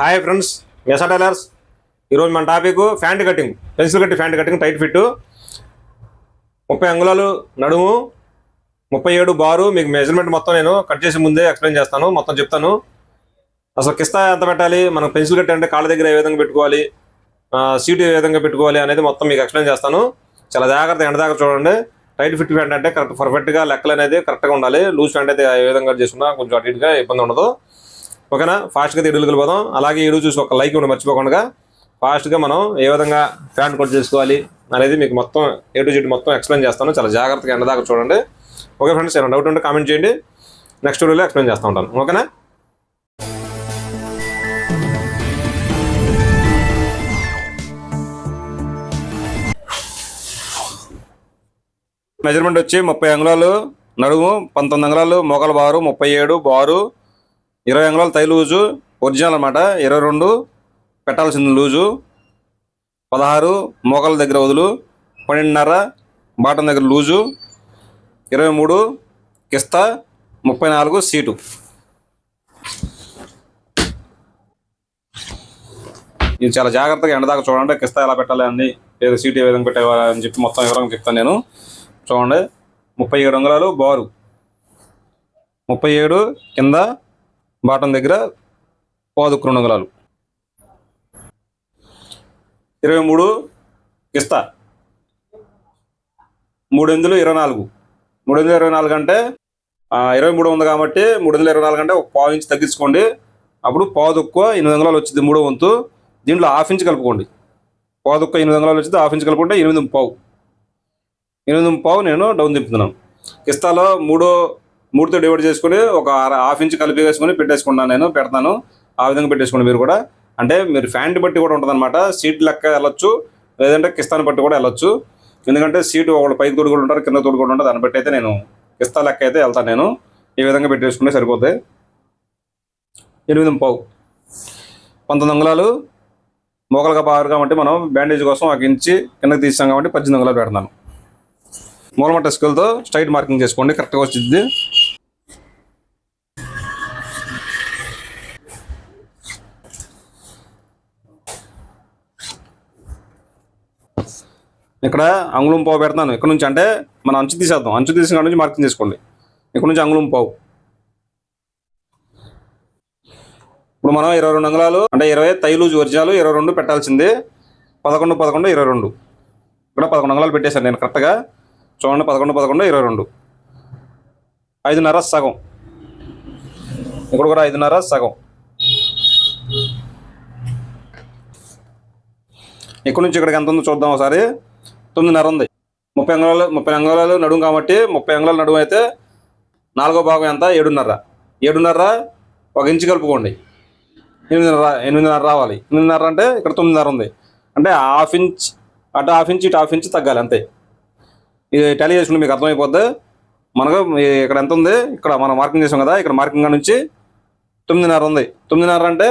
Hi friends ఎసా tailors ఈరోజు మన topic pant cutting. Pencil కట్టి ఫ్యాంట్ కటింగ్ టైట్ ఫిట్. ముప్పై అంగుళాలు నడుము ముప్పై ఏడు బారు. మీకు మెజర్మెంట్ మొత్తం నేను కట్ చేసే ముందే ఎక్స్ప్లెయిన్ చేస్తాను. మొత్తం చెప్తాను. అసలు కిస్తా ఎంత పెట్టాలి? మనం పెన్సిల్ కట్టి అంటే కాళ్ళ దగ్గర ఏ విధంగా పెట్టుకోవాలి? సీటు ఏ విధంగా పెట్టుకోవాలి అనేది మొత్తం మీకు ఎక్స్ప్లెయిన్ చేస్తాను. చాలా జాగ్రత్త ఎండ దాకా చూడండి. టైట్ ఫిట్ ఫ్యాంట్ అంటే కరెక్ట్ పర్ఫెక్ట్గా లెక్కలు అనేది కరెక్ట్గా ఉండాలి. లూజ్ ఫ్యాంట్ అయితే ఏ విధంగా చేసుకున్నా కొంచెం అటు ఇటుగా ఇబ్బంది ఉండదు. ఓకేనా? ఫాస్ట్గా ఇడుగులు పోదాం అలాగే ఈరోజు చూసి ఒక లైక్ ఇవ్వడం మర్చిపోకుండా. ఫాస్ట్గా మనం ఏ విధంగా ఫ్యాంట్ కోట్ చేసుకోవాలి అనేది మీకు మొత్తం ఏ టు జెడ్ మొత్తం ఎక్స్ప్లెయిన్ చేస్తాను. చాలా జాగ్రత్తగా ఎండ దాకా చూడండి. ఓకే ఫ్రెండ్స్ ఏమైనా డౌట్ ఉంటే కామెంట్ చేయండి. నెక్స్ట్ వీడియోలో ఎక్స్ప్లెయిన్ చేస్తూ ఉంటాను. ఓకేనా? మెజర్మెంట్ వచ్చి ముప్పై అంగుళాలు నడుము పంతొమ్మిది అంగుళాలు మోకాల బారు ముప్పై ఏడు బారు ఇరవై అంగుళాలు తై లూజు ఒరిజినల్ అనమాట ఇరవై రెండు పెట్టాల్సింది లూజు. పదహారు మోకాల దగ్గర వదులు. పన్నెండున్నర బాటం దగ్గర లూజు. ఇరవై మూడు కిస్తా. ముప్పై నాలుగు సీటు. ఇది చాలా జాగ్రత్తగా ఎండదాకా చూడండి. కిస్తా ఎలా పెట్టాలి అని లేదా సీటు ఏ విధంగా పెట్టాలి అని చెప్పి మొత్తం వివరంగా చెప్తాను నేను. చూడండి. ముప్పై ఏడు అంగుళాలు బారు. ముప్పై ఏడు కింద. బాటం దగ్గర పాదుకు రెండు అంగుళాలు ఇరవై మూడు కిస్తా. మూడు వందలు ఇరవై నాలుగు. మూడు వందల ఇరవై నాలుగు అంటే ఇరవై మూడు ఉంది కాబట్టి మూడు వందల ఇరవై నాలుగు అంటే ఒక పావు ఇంచ్ తగ్గించుకోండి. అప్పుడు పావు ఎనిమిది అంగుళాలు వచ్చింది మూడో వంతు. దీంట్లో హాఫ్ ఇంచ్ కలుపుకోండి. పాదుక్క ఎనిమిది అంగుళాలు వచ్చింది హాఫ్ ఇంచ్ కలుపుకుంటే ఎనిమిది పావు. ఎనిమిది పావు నేను డౌన్ తిప్పుతున్నాను. కిస్తాలో మూడో మూడుతో డివైడ్ చేసుకుని ఒక హాఫ్ ఇంచ్ కలిపి వేసుకొని పెట్టేసుకున్నాను నేను పెడతాను. ఆ విధంగా పెట్టేసుకోండి మీరు కూడా. అంటే మీరు ఫ్యాంట్ బట్టి కూడా ఉంటుందన్నమాట. సీట్ లెక్క వెళ్ళొచ్చు. లేదంటే కిస్తాను బట్టి కూడా వెళ్ళొచ్చు. ఎందుకంటే సీటు ఒకళ్ళు పైకి తోడు ఉంటారు కింద తోడు ఉంటారు. దాన్ని బట్టి అయితే నేను కిస్తా లెక్క అయితే వెళ్తాను నేను. ఈ విధంగా పెట్టేసుకుంటే సరిపోతాయి ఎనిమిది పావు. పంతొమ్మిది అంగుళాలు. మోకలుగా పారు కాబట్టి మనం బ్యాండేజ్ కోసం ఒక ఇంచి కిందకి తీసాం కాబట్టి పద్దెనిమిది అంగుళాలు పెడతాను. మూలమట్ట స్కేల్తో స్ట్రైట్ మార్కింగ్ చేసుకోండి. కరెక్ట్గా వచ్చింది ఇక్కడ అంగుళం పావు పెడతాను. ఇక్కడ నుంచి అంటే మనం అంచు తీసేద్దాం. అంచు తీసిన నుంచి మార్కింగ్ చేసుకోండి. ఇక్కడ నుంచి అంగుళం పావు. ఇప్పుడు మనం ఇరవై రెండు అంగుళాలు అంటే ఇరవై తైలు ఒరిజినల్ ఇరవై రెండు పెట్టాల్సింది. పదకొండు పదకొండు ఇరవై రెండు. ఇక్కడ పదకొండు అంగుళాలు పెట్టేశాను నేను కరెక్ట్గా చూడండి పదకొండు పదకొండు ఇరవై రెండు. ఐదున్నర సగం. ఇక్కడ కూడా ఐదున్నర సగం. ఇక్కడ నుంచి ఇక్కడికి ఎంత ఉందో చూద్దాం ఒకసారి. తొమ్మిదిన్నర ఉంది. ముప్పై అంగుళాలు ముప్పై అంగుళాలు నడుము కాబట్టి ముప్పై అంగుళాలు నడుము అయితే నాలుగో భాగం ఎంత? ఏడున్నర. ఏడున్నర ఒక ఇంచు కలుపుకోండి. ఎనిమిదిన్నర ఎనిమిదిన్నర రావాలి. ఎనిమిదిన్నర అంటే ఇక్కడ తొమ్మిదిన్నర ఉంది. అంటే హాఫ్ ఇంచ్ అటు హాఫ్ ఇంచ్ ఇటు హాఫ్ ఇంచ్ తగ్గాలి అంతే. ఇది టాలీ చేసుకుంటే మీకు అర్థమైపోద్ది. మనకు ఇక్కడ ఎంత ఉంది? ఇక్కడ మనం మార్కింగ్ చేసాం కదా ఇక్కడ మార్కింగ్ కాడ నుంచి తొమ్మిదిన్నర ఉంది. తొమ్మిదిన్నర అంటే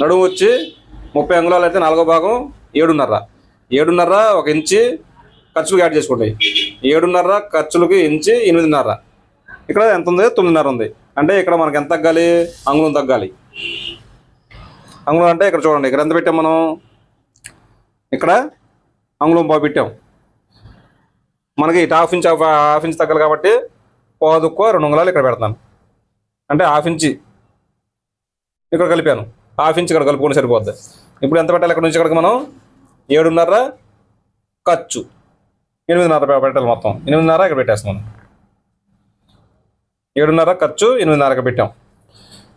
నడుము వచ్చి ముప్పై అంగుళాలు అయితే నాలుగో భాగం ఏడున్నర. ఏడున్నర ఒక ఇంచి ఖర్చులకు యాడ్ చేసుకుంటాయి ఏడున్నర ఖర్చులకి ఇంచి ఎనిమిదిన్నర. ఇక్కడ ఎంత ఉంది? తొమ్మిదిన్నర ఉంది. అంటే ఇక్కడ మనకి ఎంత తగ్గాలి? అంగుళం తగ్గాలి. అంగుళం అంటే ఇక్కడ చూడండి. ఇక్కడ ఎంత పెట్టాం మనం? ఇక్కడ అంగుళం బాగా పెట్టాం. మనకి ఇటు హాఫ్ ఇంచ్ హాఫ్ ఇంచ్ తగ్గాలి కాబట్టి పోదుక్కో రెండు అంగుళాలు ఇక్కడ పెడతాను అంటే హాఫ్ ఇంచి ఇక్కడ కలిపాను. హాఫ్ ఇంచ్ ఇక్కడ కలుపుకొని సరిపోద్ది. ఇప్పుడు ఎంత పెట్టాలి? ఇక్కడ నుంచి ఇక్కడికి మనం ఏడున్నర ఖర్చు. ఎనిమిదిన్నర పెట్టాలి మొత్తం. ఎనిమిదిన్నర ఇక్కడ పెట్టేస్తున్నాను. ఏడున్నర ఖర్చు ఎనిమిదిన్నరకి పెట్టాం.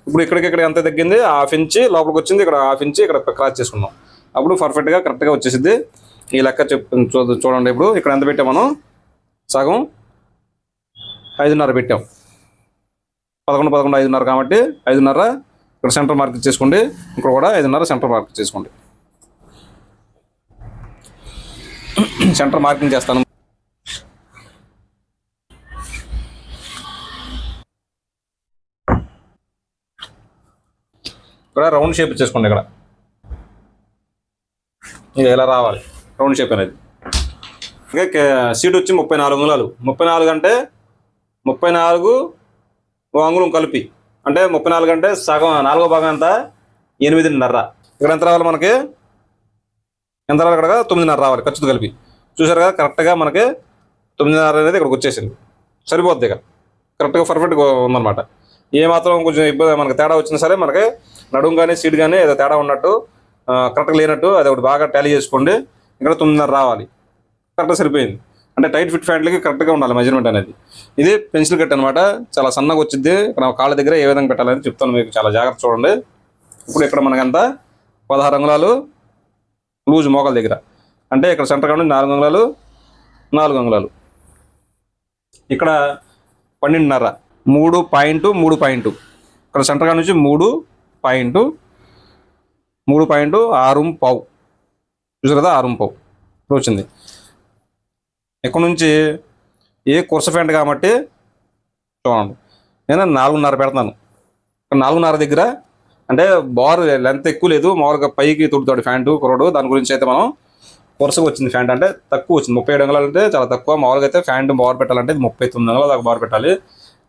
ఇప్పుడు ఇక్కడికి ఇక్కడ ఎంత తగ్గింది? Half inch. లోపలికి వచ్చింది. ఇక్కడ హాఫ్ ఇంచి ఇక్కడ క్రాస్ చేసుకున్నాం. అప్పుడు పర్ఫెక్ట్గా కరెక్ట్గా వచ్చేసింది ఈ లెక్క చెప్ చూ చూడండి ఇప్పుడు. ఇక్కడ ఎంత పెట్టాం మనం? సగం ఐదున్నర పెట్టాం. పదకొండు పదకొండు ఐదున్నర కాబట్టి ఐదున్నర. ఇక్కడ సెంటర్ మార్క్ చేసుకోండి ఇక్కడ కూడా ఐదున్నర సెంటర్ మార్క్ చేసుకోండి సెంటర్ మార్కింగ్ చేస్తాను. ఇక్కడ రౌండ్ షేప్ చేసుకోండి ఇక్కడ. ఇది ఎలా రావాలి. రౌండ్ షేప్ అనేది. ఇంకా సీట్ వచ్చి ముప్పై నాలుగు అంగుళాలు. ముప్పై నాలుగు అంటే ముప్పై నాలుగు ఓ అంగుళం కలిపి. అంటే ముప్పై నాలుగు అంటే సగం నాలుగో భాగం ఎంత ఎనిమిదిన్నర. ఇక్కడ ఎంత రావాలి మనకి? ఎంత రావాలి ఇక్కడ తొమ్మిదిన్నర రావాలి ఖర్చుతో కలిపి. చూసారు కదా కరెక్ట్గా మనకి తొమ్మిదిన్నర అనేది ఇక్కడికి వచ్చేసింది. సరిపోద్ది ఇక. కరెక్ట్గా పర్ఫెక్ట్గా ఉందన్నమాట. ఏ మాత్రం కొంచెం ఇబ్బంది మనకి తేడా వచ్చినా సరే మనకి నడుము కానీ సీట్ కానీ ఏదో తేడా ఉన్నట్టు కరెక్ట్గా లేనట్టు అది ఒకటి బాగా టాలీ చేసుకోండి. ఇక్కడ తొమ్మిదిన్నర రావాలి. కరెక్ట్గా సరిపోయింది. అంటే టైట్ ఫిట్ ఫ్యాంట్లకి కరెక్ట్గా ఉండాలి మెజర్మెంట్ అనేది. ఇది పెన్సిల్ కట్ అనమాట చాలా సన్నగా వచ్చింది ఇక్కడ కాళ్ళ దగ్గర ఏ విధంగా పెట్టాలని చెప్తాను మీకు. చాలా జాగ్రత్త చూడండి. ఇప్పుడు ఇక్కడ మనకంతా పదహారు అంగుళాలు. లూజ్ మోకాల దగ్గర. అంటే ఇక్కడ సెంటర్ కాడ నుంచి నాలుగు అంగుళాలు నాలుగు అంగుళాలు. ఇక్కడ పన్నెండున్నర. మూడు పాయింట్ మూడు పాయింట్. ఇక్కడ సెంటర్ కాడ నుంచి మూడు పాయింట్ మూడు పాయింట్ ఆరు పావు. చూసారు కదా ఆరు పావు. వచ్చింది. ఇక్కడ నుంచి ఏ కుర్స ఫ్యాంట్ కాబట్టి చూడండి. నేను నాలుగున్నర పెడతాను ఇక్కడ నాలుగున్నర దగ్గర అంటే బార్ లెంత్ ఎక్కువ లేదు. మామూలుగా పైకి తుడుతాడు ప్యాంటు కురడు దాని గురించి అయితే మనం వరుసగా వచ్చింది ఫ్యాంట్ అంటే తక్కువ వచ్చింది. ముప్పై ఏడు అంగుళాలు అంటే చాలా తక్కువ. మామూలుగా అయితే ఫ్యాంట్ బార్ పెట్టాలంటే ఇది ముప్పై తొమ్మిది అంగుళాలు దాకా బార్ పెట్టాలి.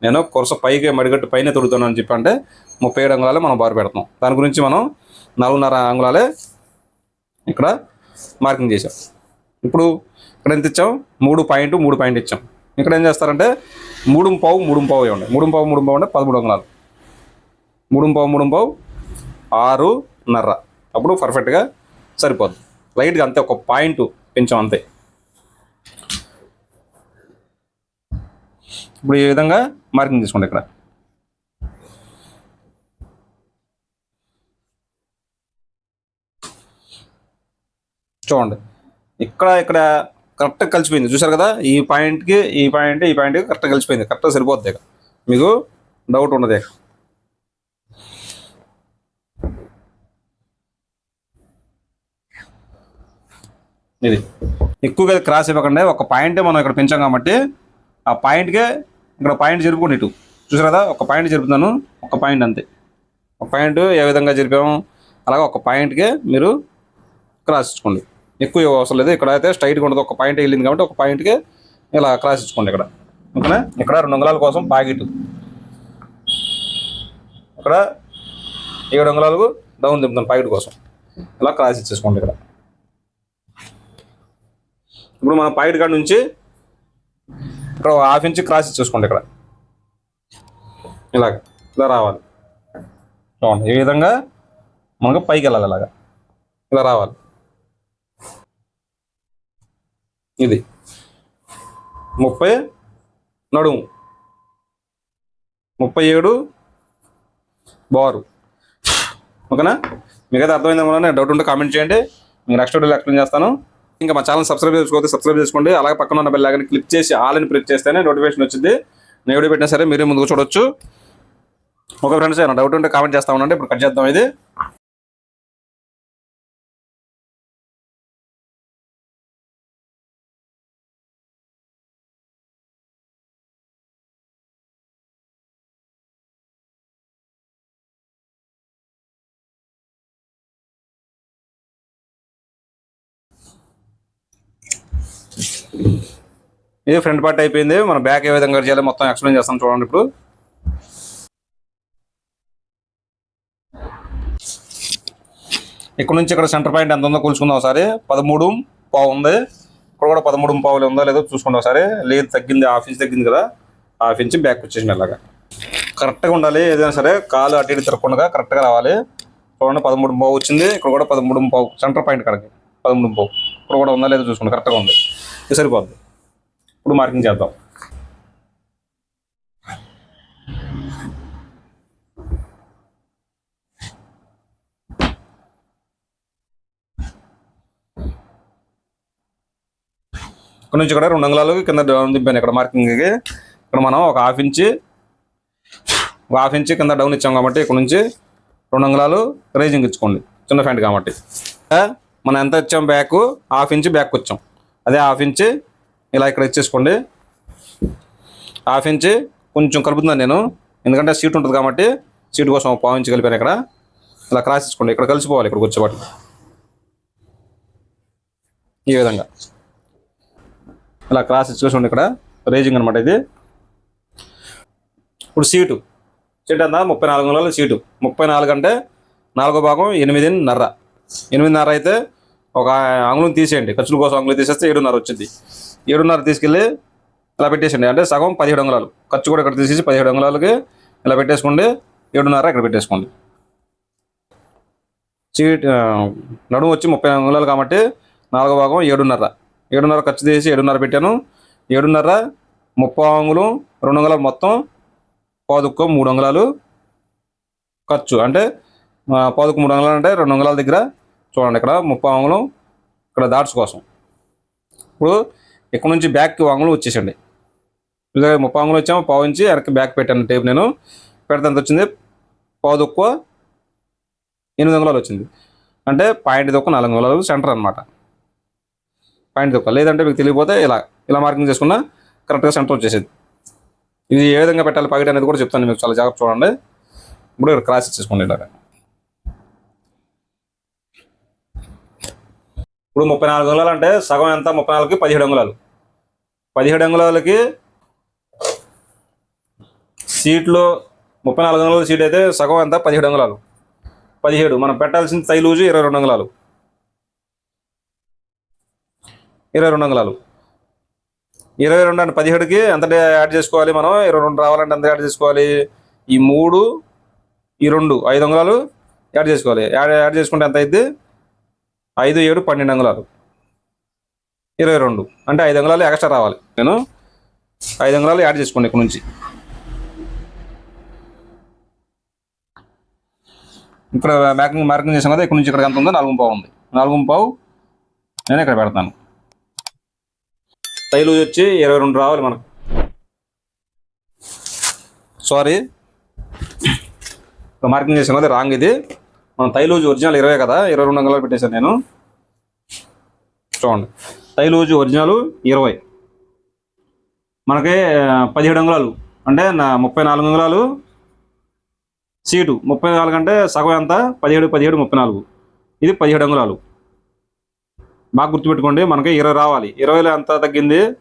నేను కొరస పైకి మడిగట్టు పైన తుడుతాను అని చెప్పి అంటే ముప్పై ఏడు అంగుళాలే మనం బార్ పెడతాం దాని గురించి మనం నాలుగున్నర అంగుళాలే ఇక్కడ మార్కింగ్ చేసాం ఇప్పుడు ఇక్కడ ఎంత ఇచ్చాం? మూడు పాయింట్ మూడు పాయింట్ ఇచ్చాం. ఇక్కడ ఏం చేస్తారంటే మూడు పావు మూడు పావు ఇవ్వండి మూడు పావు మూడు పావు అంటే పదమూడు అంగుళాలు. మూడు పావు మూడు పావు ఆరున్నర. అప్పుడు పర్ఫెక్ట్గా సరిపోద్ది. లైట్గా అంతే ఒక పాయింట్ పెంచాం అంతే. ఇప్పుడు ఈ విధంగా మార్కింగ్ తీసుకోండి ఇక్కడ. చూడండి. ఇక్కడ ఇక్కడ కరెక్ట్గా కలిసిపోయింది. చూసారు కదా? ఈ పాయింట్కి ఈ పాయింట్ ఈ పాయింట్కి కరెక్ట్గా కలిసిపోయింది. కరెక్ట్గా సరిపోద్ది మీకు డౌట్ ఉండదు ఇది. ఎక్కువగా క్రాస్ ఇవ్వకుండా ఒక పాయింటే మనం ఇక్కడ పెంచాం కాబట్టి ఆ పాయింట్కే ఇక్కడ పాయింట్ జరుపుకోండి ఇటు. చూసారు కదా? ఒక పాయింట్ జరుపుతాను ఒక పాయింట్ అంతే. ఒక పాయింట్ ఏ విధంగా జరిపాము? అలాగే ఒక పాయింట్కే మీరు క్రాస్ ఇచ్చుకోండి. ఎక్కువ అవసరం లేదు. ఇక్కడ అయితే స్ట్రైట్గా ఉండదు. ఒక పాయింట్ వెళ్ళింది కాబట్టి ఒక పాయింట్కే ఇలా క్రాస్ ఇచ్చుకోండి ఇక్కడ. ఓకేనా? ఇక్కడ రెండు అంగుళాల కోసం పాకెట్ ఇక్కడ ఏడు అంగుళాలకు డౌన్ దింపుతాను పాకెట్ కోసం. ఇలా క్రాస్ ఇచ్చేసుకోండి ఇక్కడ. ఇప్పుడు మన పాయింట్ కాడ నుంచి ఇక్కడ ఒక హాఫ్ ఇంచ్ క్రాస్ ఇచ్చేసుకోండి ఇక్కడ. ఇలాగ ఇలా రావాలి. చూడండి ఈ విధంగా మనకు పైకి వెళ్ళాలి ఇలాగా. ఇలా రావాలి. ఇది ముప్పై నడుము ముప్పై ఏడు బారు. ఓకేనా? మిగతా అర్థమైందేమో డౌట్ ఉంటే కామెంట్ చేయండి. మీకు నెక్స్ట్ వీడియోలో ఎక్స్ప్లెయిన్ చేస్తాను. ఇంకా మా ఛానల్ సబ్స్క్రైబ్ చేసుకోవచ్చు సబ్స్క్రైబ్ చేసుకోండి. అలాగే పక్కన ఉన్న బెల్ ఐకాన్ క్లిక్ చేసి ఆల్ అని ప్రెస్ చేస్తేనే నోటిఫికేషన్ వచ్చింది. నేను వీడియో పెట్టినా సరే మీరే ముందుకు చూడొచ్చు. ఒక ఫ్రెండ్స్ ఏమైనా డౌట్ ఉంటే కామెంట్ చేస్తా ఉండండి. ఇప్పుడు కట్ చేద్దాం ఇది. ఇది ఫ్రంట్ పార్ట్ అయిపోయింది. మన బ్యాక్ ఏ విధంగా చేయాలి మొత్తం ఎక్స్ప్లెయిన్ చేస్తాం చూడండి ఇప్పుడు. ఇక్కడ నుంచి ఇక్కడ సెంటర్ పాయింట్ ఎంత ఉందో కూల్చుకుందాం ఒకసారి. పదమూడు పావు ఉంది. ఇక్కడ కూడా పదమూడు పావులు ఉందో లేదో చూసుకోండి ఒకసారి. లేదు తగ్గింది హాఫ్ ఇంచ్ తగ్గింది కదా. హాఫ్ ఇంచ్ బ్యాక్ వచ్చేసింది అలాగా. కరెక్ట్గా ఉండాలి. ఏదైనా సరే కాలు అటు ఇటు తిరగకుండా కరెక్ట్గా రావాలి. చూడండి పదమూడు పావు వచ్చింది. ఇక్కడ కూడా పదమూడు పావు సెంటర్ పాయింట్ కడకి పదమూడు పావు. ఇక్కడ కూడా ఉందా లేదో చూసుకోండి. కరెక్ట్గా ఉంది. ఇది సరిపోద్ది. ఇప్పుడు మార్కింగ్ చేద్దాం. ఇక్కడ నుంచి ఇక్కడ రెండు అంగుళాలు కింద డౌన్ దింపాను ఇక్కడ మార్కింగ్కి ఇక్కడ మనం ఒక హాఫ్ ఇంచ్ ఒక హాఫ్ ఇంచ్ కింద డౌన్ ఇచ్చాం కాబట్టి ఇక్కడ నుంచి రెండు అంగుళాలు రైజింగ్ ఇచ్చుకోండి. చిన్న ఫ్యాంట్ కాబట్టి. మనం ఎంత ఇచ్చాం బ్యాక్ హాఫ్ ఇంచ్ బ్యాక్ వచ్చాం అదే హాఫ్ ఇంచ్ ఇలా ఇక్కడ ఇచ్చేసుకోండి. హాఫ్ ఇంచ్ కొంచెం కలుపుతున్నాను నేను. ఎందుకంటే సీట్ ఉంటుంది కాబట్టి సీట్ కోసం పావు ఇంచ్ కలిపాను ఇక్కడ. ఇలా క్రాస్ ఇచ్చుకోండి ఇక్కడ కలిసిపోవాలి ఇక్కడికి కొంచెం ఈ విధంగా. ఇలా క్రాస్ ఇచ్చుకోండి ఇక్కడ. రేజింగ్ అనమాట ఇది. ఇప్పుడు సీటు. సీట్ అంతా ముప్పై నాలుగు వందల సీటు. ముప్పై నాలుగు అంటే నాలుగో భాగం ఎనిమిదిన్నర. ఎనిమిదిన్నర అయితే ఒక అంగుళం తీసేయండి. ఖర్చుల కోసం అంగుళం తీసేస్తే ఏడున్నర వచ్చింది. ఏడున్నర తీసుకెళ్ళి ఇలా పెట్టేసండి. అంటే సగం పదిహేడు అంగుళాలు. ఖర్చు కూడా ఇక్కడ తీసేసి పదిహేడు అంగుళాలకి ఇలా పెట్టేసుకోండి. ఏడున్నర ఇక్కడ పెట్టేసుకోండి. సీట్ నడుము వచ్చి ముప్పై అంగుళాలు కాబట్టి నాలుగో భాగం ఏడున్నర. ఏడున్నర ఖర్చు తీసి ఏడున్నర పెట్టాను. ఏడున్నర ముప్పై అంగుళం రెండు అంగుళాలు మొత్తం పాదుకు మూడు అంగుళాలు ఖర్చు. అంటే పాదుకు మూడు అంగుళాలు అంటే రెండు అంగుళాల దగ్గర చూడండి ఇక్కడ ముప్పై అంగుళం ఇక్కడ దాట్స్ కోసం. ఇప్పుడు ఇక్కడ నుంచి బ్యాక్ అంగుళం వచ్చేసండి. ముప్పై అంగుళం వచ్చాము పావు ఇంచి వెనక్కి బ్యాక్ పెట్టాను టేప్ నేను. పెడితే వచ్చింది? పావు తక్కువ ఎనిమిది అంగుళాలు వచ్చింది. అంటే పాయింట్ తక్కువ నాలుగు అంగుళాలు సెంటర్ అనమాట పాయింట్ తక్కువ. లేదంటే మీకు తెలియకపోతే ఇలా ఇలా మార్కింగ్ చేసుకున్నా కరెక్ట్గా సెంటర్ వచ్చేసేది. ఇది ఏ విధంగా పెట్టాలి పగిట్ అనేది కూడా చెప్తాను మీకు. చాలా జాగ్రత్త చూడండి. ఇప్పుడు ఇక్కడ క్రాస్ ఇచ్చేసుకోండి ఇలాగా. ఇప్పుడు ముప్పై నాలుగు అంగుళాలు అంటే సగం ఎంత? ముప్పై నాలుగుకి పదిహేడు అంగుళాలు. పదిహేడు అంగుళాలకి సీట్లో ముప్పై నాలుగు అంగుళాల సీట్ అయితే సగం ఎంత? పదిహేడు అంగుళాలు. పదిహేడు. మనం పెట్టాల్సిన తైలూజు ఇరవై రెండు అంగుళాలు. ఇరవై రెండు అంగుళాలు. ఇరవై రెండు అంటే పదిహేడుకి ఎంత డే- యాడ్ చేసుకోవాలి మనం? ఇరవై రెండు రావాలంటే ఎంత యాడ్ చేసుకోవాలి? ఈ మూడు ఈ రెండు ఐదు అంగుళాలు యాడ్ చేసుకోవాలి. యాడ్ యాడ్ చేసుకుంటే ఎంత అయితే ఐదు ఏడు పన్నెండు అంగుళాలు. ఇరవై రెండు. అంటే ఐదు అంగుళాలు ఎక్స్ట్రా రావాలి. నేను ఐదు అంగుళాలు యాడ్ చేసుకోండి ఇక్కడ నుంచి. ఇక్కడ మార్కింగ్ మార్కింగ్ చేసాం కదా ఇక్కడ నుంచి ఇక్కడ ఎంత ఉందో నాలుగు పావు ఉంది. నాలుగు పావు నేను ఇక్కడ పెడతాను. తైలు వచ్చి ఇరవై రెండు రావాలి మనకు. సారీ మార్కింగ్ చేసాం కదా రాంగ్ ఇది. తైలూజు ఒరిజినల్ ఇరవై కదా? ఇరవై రెండు వందలు పెట్టేశాను నేను. చూడండి. తైలూజు ఒరిజినల్ ఇరవై. మనకి పదిహేడు అంగుళాలు. అంటే నా ముప్పై నాలుగు అంగుళాలు. సీటు ముప్పై నాలుగు అంటే సగం ఎంత? పదిహేడు పదిహేడు ముప్పై నాలుగు. ఇది పదిహేడు అంగుళాలు. బాగా గుర్తుపెట్టుకోండి మనకి ఇరవై రావాలి. ఇరవైలో ఎంత తగ్గింది?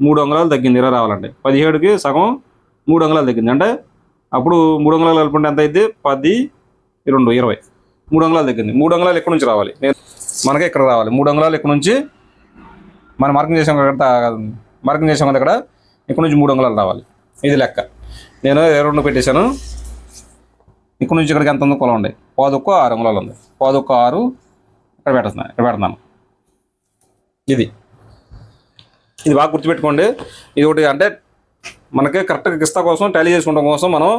మూడు అంగుళాలు తగ్గింది ఇరవై రావాలంటే. పదిహేడుకి సగం మూడు అంగుళాలు తగ్గింది. అంటే అప్పుడు మూడు అంగుళాలు కలుపుకుంటే ఎంత అయింది పది రెండు ఇరవై. మూడు అంగుళాల దగ్గర మూడు అంగుళాలు ఎక్కడి నుంచి రావాలి? నేను మనకి ఇక్కడ రావాలి. మూడు అంగుళాలు ఇక్కడ నుంచి? మనం మార్కింగ్ చేసాం కదా మార్కింగ్ చేసాం కదా ఇక్కడ ఇక్కడ నుంచి మూడు అంగుళాలు రావాలి. ఇది లెక్క. నేను ఇరవై రెండు పెట్టేశాను. ఇక్కడ నుంచి ఇక్కడికి ఎంత ఉందో కొలండి పాదొక్క ఆరు అంగుళాలు ఉంది. పాదొక్క ఆరు ఇక్కడ పెడుతున్నాను ఇక్కడ పెడుతున్నాను ఇది. ఇది బాగా గుర్తుపెట్టుకోండి. ఇది ఒకటి అంటే మనకి కరెక్ట్గా కిస్తా కోసం టాలీ చేసుకోవడం కోసం మనం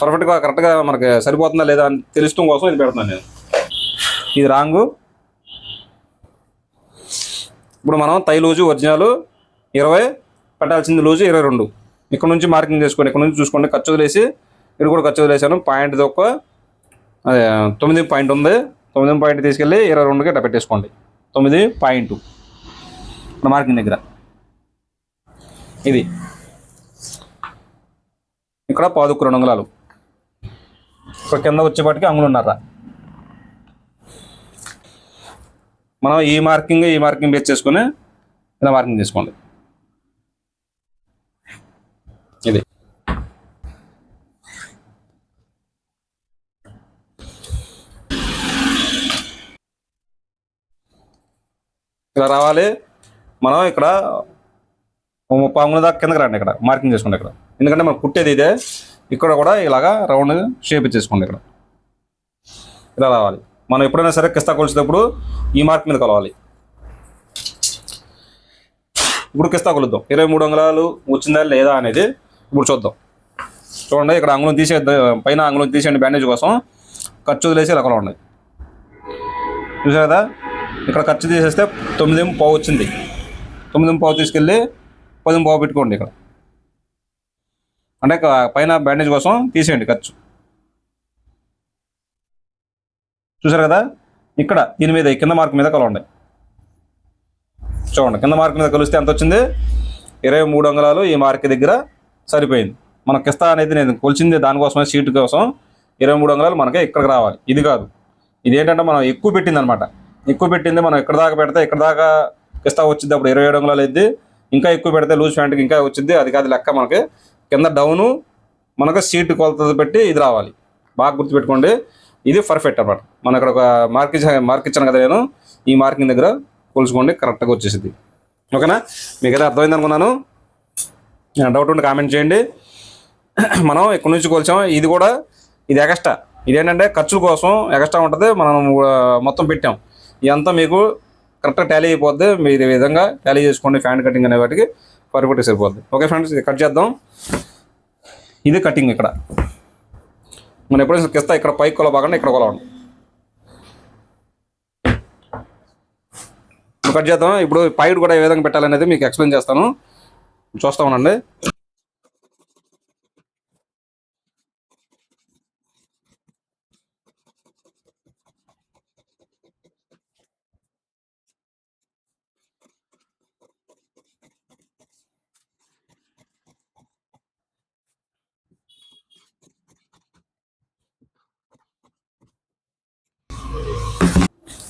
పర్ఫెక్ట్గా కరెక్ట్గా మనకి సరిపోతుందా లేదా అని తెలుసుకోవడం కోసం ఇది పెడుతున్నాను నేను. ఇది రాంగు. ఇప్పుడు మనం తై లూజు ఒరిజినల్ ఇరవై పెట్టాల్సింది లూజు ఇరవై రెండు. ఇక్కడ నుంచి మార్కింగ్ చేసుకోండి. ఇక్కడ నుంచి చూసుకోండి. ఖర్చు వదిలేసి ఇక్కడ కూడా ఖర్చు వదిలేసాను. పాయింట్ ఒక అదే తొమ్మిది పాయింట్ ఉంది. తొమ్మిది పాయింట్ తీసుకెళ్ళి ఇరవై రెండుకి ఇట్లా పెట్టేసుకోండి. తొమ్మిది పాయింట్ మార్కింగ్ దగ్గర. ఇది. ఇక్కడ పాదుకు రెండు అంగుళాలు. ఇక్కడ కింద వచ్చేపాటికి అంగులున్నారా మనం ఈ మార్కింగ్ ఈ మార్కింగ్ బేస్ చేసుకుని ఇలా మార్కింగ్ చేసుకోండి. ఇది. ఇలా రావాలి. మనం ఇక్కడ ముప్పై అంగుల దాకా కిందకి రండి ఇక్కడ. మార్కింగ్ చేసుకోండి ఇక్కడ. ఎందుకంటే మనం కుట్టేది ఇదే. ఇక్కడ కూడా ఇలాగా రౌండ్ షేప్ ఇచ్చేసుకోండి ఇక్కడ. ఇలా రావాలి. మనం ఎప్పుడైనా సరే కిస్తా కొలిచేటప్పుడు ఈ మార్క్ మీద కొలవాలి. ఇప్పుడు కిస్తా కొలుద్దాం. ఇరవై మూడు అంగుళాలు వచ్చిందా లేదా అనేది ఇప్పుడు చూద్దాం. చూడండి ఇక్కడ అంగుళం తీసే పైన అంగుళం తీసేయండి బ్యాండేజ్ కోసం. ఖర్చు వదిలేసి ఇలా కొలవండి చూసారు కదా? ఇక్కడ ఖర్చు తీసేస్తే తొమ్మిది పావు వచ్చింది. తొమ్మిది పావు తీసుకెళ్ళి పది పావు పెట్టుకోండి ఇక్కడ. అంటే పైన బ్యాండేజ్ కోసం తీసేయండి ఖర్చు. చూసారు కదా? ఇక్కడ దీని మీద కింద మార్క్ మీద కలవండి చూడండి కింద మార్క్ మీద కలిస్తే ఎంత వచ్చింది? ఇరవై మూడు అంగుళాలు ఈ మార్క్ దగ్గర సరిపోయింది. మన కిస్తా అనేది నేను కొలిచింది దానికోసమే సీటు కోసం ఇరవై మూడు అంగుళాలు మనకి ఇక్కడికి రావాలి. ఇది కాదు. ఇది ఏంటంటే మనం ఎక్కువ పెట్టింది అనమాట ఎక్కువ పెట్టింది మనం ఇక్కడ దాకా పెడితే ఇక్కడ దాకా కిస్తా వచ్చింది అప్పుడు ఇరవై ఏడు అంగుళాలు అయింది. ఇంకా ఎక్కువ పెడితే లూజ్ ప్యాంట్కి ఇంకా వచ్చింది. అది కాదు లెక్క మనకి. కింద డౌను మనకు సీట్ కొలత పెట్టి ఇది రావాలి. బాగా గుర్తుపెట్టుకోండి. ఇది పర్ఫెక్ట్ అన్నమాట. మనం అక్కడ ఒక మార్క్ మార్క్ ఇచ్చాను కదా నేను. ఈ మార్కింగ్ దగ్గర కొలుచుకోండి కరెక్ట్గా వచ్చేసింది ఓకేనా? మీకు అయితే అర్థమైంది అనుకున్నాను. డౌట్ ఉంటే కామెంట్ చేయండి. మనం ఇక్కడ నుంచి కొలిచాం ఇది కూడా ఇది ఎక్స్ట్రా ఇదేంటంటే ఖర్చుల కోసం ఎక్స్ట్రా ఉంటుంది మనం మొత్తం పెట్టాం. ఇదంతా మీకు కరెక్ట్గా టాలీ అయిపోద్ది. మీరు ఈ విధంగా టాలీ చేసుకోండి ఫ్యాన్ కటింగ్ అనే వాటికి పర్ఫెక్ట్ సరిపోద్ది ఓకే ఫ్రెండ్స్ ఇది కట్ చేద్దాం. ఇది కటింగ్ ఇక్కడ. మనం ఎప్పుడైనా కిస్తా ఇక్కడ పైకి కొలబాకుండా ఇక్కడ కొలవండి కట్ చేద్దాం ఇప్పుడు పైడు కూడా ఏ విధంగా పెట్టాలనేది మీకు ఎక్స్ప్లెయిన్ చేస్తాను. చూస్తా ఉండండి.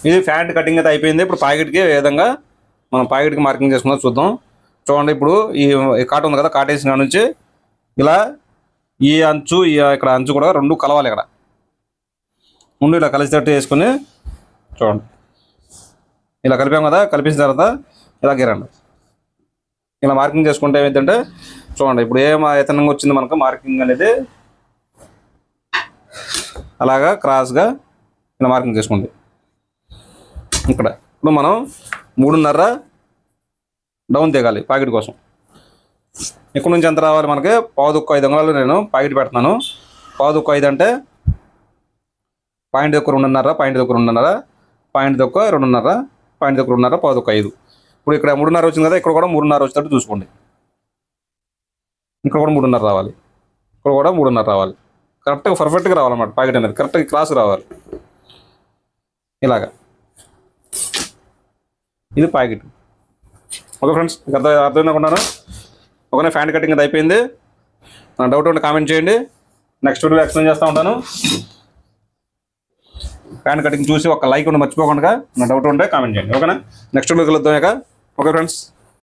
ఇది ఫ్యాంట్ కటింగ్ అయితే అయిపోయింది. ఇప్పుడు ప్యాకెట్కి ఏ విధంగా మనం ప్యాకెట్కి మార్కింగ్ చేసుకుందాం చూద్దాం. చూడండి ఇప్పుడు ఈ కాట ఉంది కదా కాట వేసిన నుంచి ఇలా ఈ అంచు ఈ ఇక్కడ అంచు కూడా రెండు కలవాలి ఇక్కడ. ముందు ఇలా కలిసేటట్టు వేసుకొని చూడండి. ఇలా కలిపాం కదా కలిపించిన తర్వాత ఇలా గీరండి. ఇలా మార్కింగ్ చేసుకుంటే ఏమైందంటే చూడండి ఇప్పుడు ఏ ఎతనంగా వచ్చింది మనకు మార్కింగ్ అనేది. అలాగా క్రాస్గా ఇలా మార్కింగ్ చేసుకోండి. ఇక్కడ. ఇప్పుడు మనం మూడున్నర డౌన్ దిగాలి ప్యాకెట్ కోసం. ఇక్కడ నుంచి ఎంత రావాలి మనకి? పావుదుక్కు ఐదు అంగుళాలు నేను ప్యాకెట్ పెడుతున్నాను. పావుదుక్కు ఐదు అంటే పాయింట్ దగ్గర రెండున్నర పాయింట్ దగ్గర రెండున్నర పాయింట్ దొక్క రెండున్నర పాయింట్ దగ్గర రెండున్నర పావుదుక్కు ఐదు. ఇప్పుడు ఇక్కడ మూడున్నర వచ్చింది కదా ఇక్కడ కూడా మూడున్నర వచ్చేటట్టు చూసుకోండి. ఇక్కడ కూడా మూడున్నర రావాలి. ఇక్కడ కూడా మూడున్నర రావాలి. కరెక్ట్గా పర్ఫెక్ట్గా రావాలన్నమాట ప్యాకెట్ అనేది. కరెక్ట్గా క్లాస్ రావాలి. ఇలాగా. ఇది ప్యాకెట్. ఓకే ఫ్రెండ్స్ మీకు అర్థం అర్థమైంది అనుకుంటాను ఓకే ఫ్యాన్ కటింగ్ అది అయిపోయింది. నా డౌట్ ఉంటే కామెంట్ చేయండి. నెక్స్ట్ వీడియో ఎక్స్ప్లెయిన్ చేస్తూ ఉంటాను. ఫ్యాన్ కటింగ్ చూసి ఒక లైక్ ఉండి మర్చిపోకుండా నా డౌట్ ఉంటే కామెంట్ చేయండి. ఓకేనా? నెక్స్ట్ వీడియోకి వెళ్దాం ఇక. Okay friends.